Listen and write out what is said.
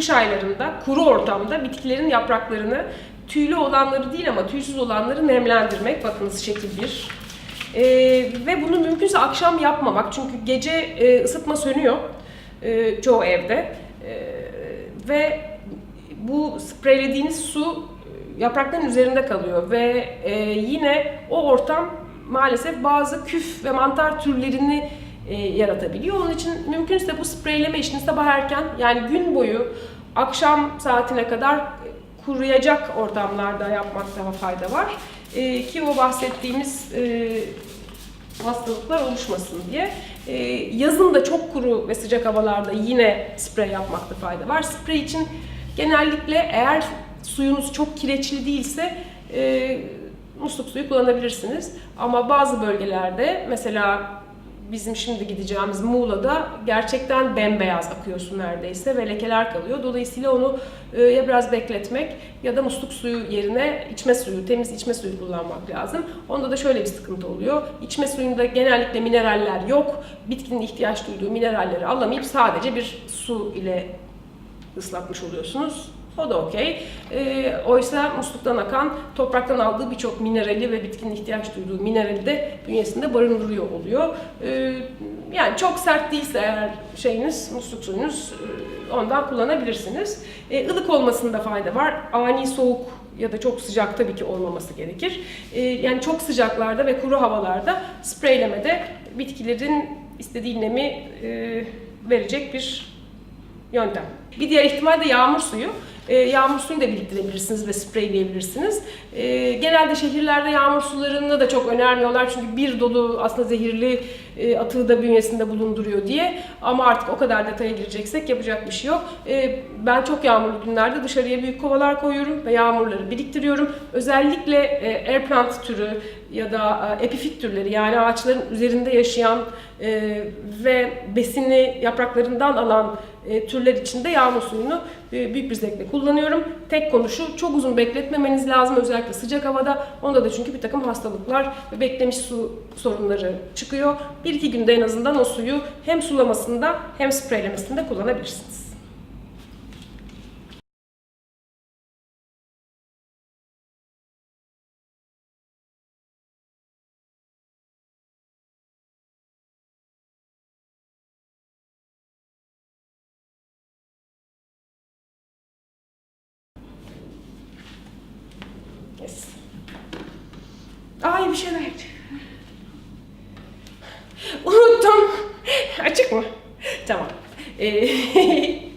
kış aylarında kuru ortamda bitkilerin yapraklarını tüylü olanları değil ama tüysüz olanları nemlendirmek. Bakınız şekil bir. Ee, ve bunu mümkünse akşam yapmamak çünkü gece e, ısıtma sönüyor e, çoğu evde E, ve bu spreylediğiniz su e, yaprakların üzerinde kalıyor ve e, yine o ortam maalesef bazı küf ve mantar türlerini e, yaratabiliyor. Onun için mümkünse bu spreyleme işini sabah erken yani gün boyu akşam saatine kadar kuruyacak ortamlarda yapmakta fayda var. E, ki o bahsettiğimiz e, hastalıklar oluşmasın diye. E, yazın da çok kuru ve sıcak havalarda yine sprey yapmakta fayda var. Sprey için genellikle eğer suyunuz çok kireçli değilse e, musluk suyu kullanabilirsiniz. Ama bazı bölgelerde mesela bizim şimdi gideceğimiz Muğla'da gerçekten bembeyaz akıyor su neredeyse ve lekeler kalıyor. Dolayısıyla onu e, ya biraz bekletmek ya da musluk suyu yerine içme suyu, temiz içme suyu kullanmak lazım. Onda da şöyle bir sıkıntı oluyor. İçme suyunda genellikle mineraller yok. Bitkinin ihtiyaç duyduğu mineralleri alamayıp sadece bir su ile ıslatmış oluyorsunuz. O da okey. Ee, oysa musluktan akan, topraktan aldığı birçok minerali ve bitkinin ihtiyaç duyduğu minerali de bünyesinde barındırıyor oluyor. Ee, yani çok sert değilse eğer şeyiniz, musluk suyunuz e, ondan kullanabilirsiniz. Ee, ılık olmasında fayda var. Ani soğuk ya da çok sıcak tabii ki olmaması gerekir. Ee, yani çok sıcaklarda ve kuru havalarda spreylemede bitkilerin istediği nemi e, verecek bir yöntem. Bir diğer ihtimal de yağmur suyu. Ee, yağmur suyunu da biriktirebilirsiniz ve spreyleyebilirsiniz. Ee, genelde şehirlerde yağmur sularını da çok önermiyorlar çünkü bir dolu aslında zehirli e, atığı da bünyesinde bulunduruyor diye. Ama artık o kadar detaya gireceksek yapacak bir şey yok. Ee, ben çok yağmurlu günlerde dışarıya büyük kovalar koyuyorum ve yağmurları biriktiriyorum. Özellikle e, airplant türü ya da e, epifit türleri yani ağaçların üzerinde yaşayan e, ve besini yapraklarından alan e, türler için de yağmur suyunu e, büyük bir zevkle kullanıyorum. Tek konu şu, çok uzun bekletmemeniz lazım özellikle sıcak havada. Onda da çünkü bir takım hastalıklar ve beklemiş su sorunları çıkıyor. Bir iki günde en azından o suyu hem sulamasında hem spreylemesinde kullanabilirsiniz. Ay bir şey verdi. Unuttum. Açık mı? Tamam. Ee,